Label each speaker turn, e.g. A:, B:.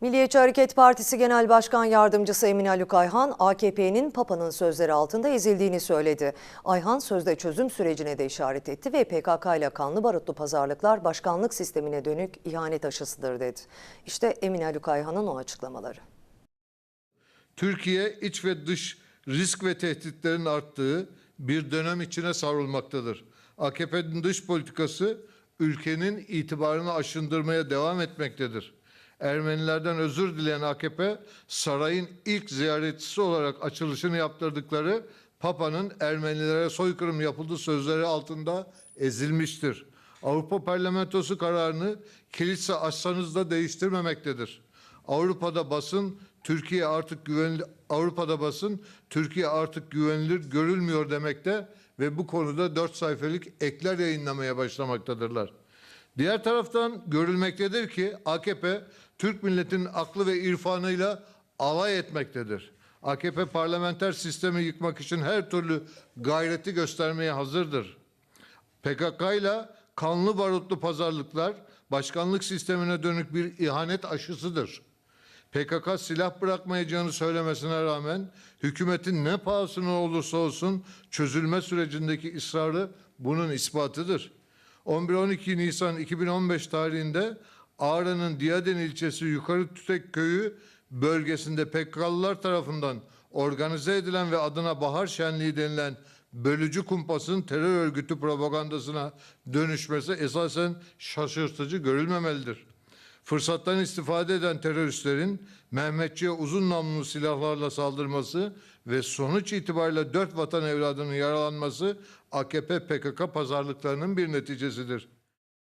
A: Milliyetçi Hareket Partisi Genel Başkan Yardımcısı Emin Haluk Ayhan, AKP'nin Papa'nın sözleri altında ezildiğini söyledi. Ayhan sözde çözüm sürecine de işaret etti ve PKK ile kanlı barutlu pazarlıklar başkanlık sistemine dönük ihanet aşısıdır dedi. İşte Emin Haluk Ayhan'ın o açıklamaları.
B: Türkiye iç ve dış risk ve tehditlerin arttığı bir dönem içine savrulmaktadır. AKP'nin dış politikası ülkenin itibarını aşındırmaya devam etmektedir. Ermenilerden özür dileyen AKP sarayın ilk ziyaretçisi olarak açılışını yaptırdıkları Papa'nın Ermenilere soykırım yapıldığı sözleri altında ezilmiştir. Avrupa Parlamentosu kararını kilise açsanız da değiştirmemektedir. Avrupa'da basın Türkiye artık güvenilir Avrupa'da basın Türkiye artık güvenilir görülmüyor demekte ve bu konuda dört sayfalık ekler yayınlamaya başlamaktadırlar. Diğer taraftan görülmektedir ki AKP Türk milletinin aklı ve irfanıyla alay etmektedir. AKP parlamenter sistemi yıkmak için her türlü gayreti göstermeye hazırdır. PKK ile kanlı barutlu pazarlıklar başkanlık sistemine dönük bir ihanet aşısıdır. PKK silah bırakmayacağını söylemesine rağmen hükümetin ne pahasına olursa olsun çözülme sürecindeki ısrarı bunun ispatıdır. 11-12 Nisan 2015 tarihinde Ağrı'nın Diyaden ilçesi Yukarı Tütek Köyü bölgesinde PKK'lılar tarafından organize edilen ve adına Bahar Şenliği denilen bölücü kumpasın terör örgütü propagandasına dönüşmesi esasen şaşırtıcı görülmemelidir. Fırsattan istifade eden teröristlerin Mehmetçiğe uzun namlulu silahlarla saldırması ve sonuç itibariyle dört vatan evladının yaralanması AKP PKK pazarlıklarının bir neticesidir.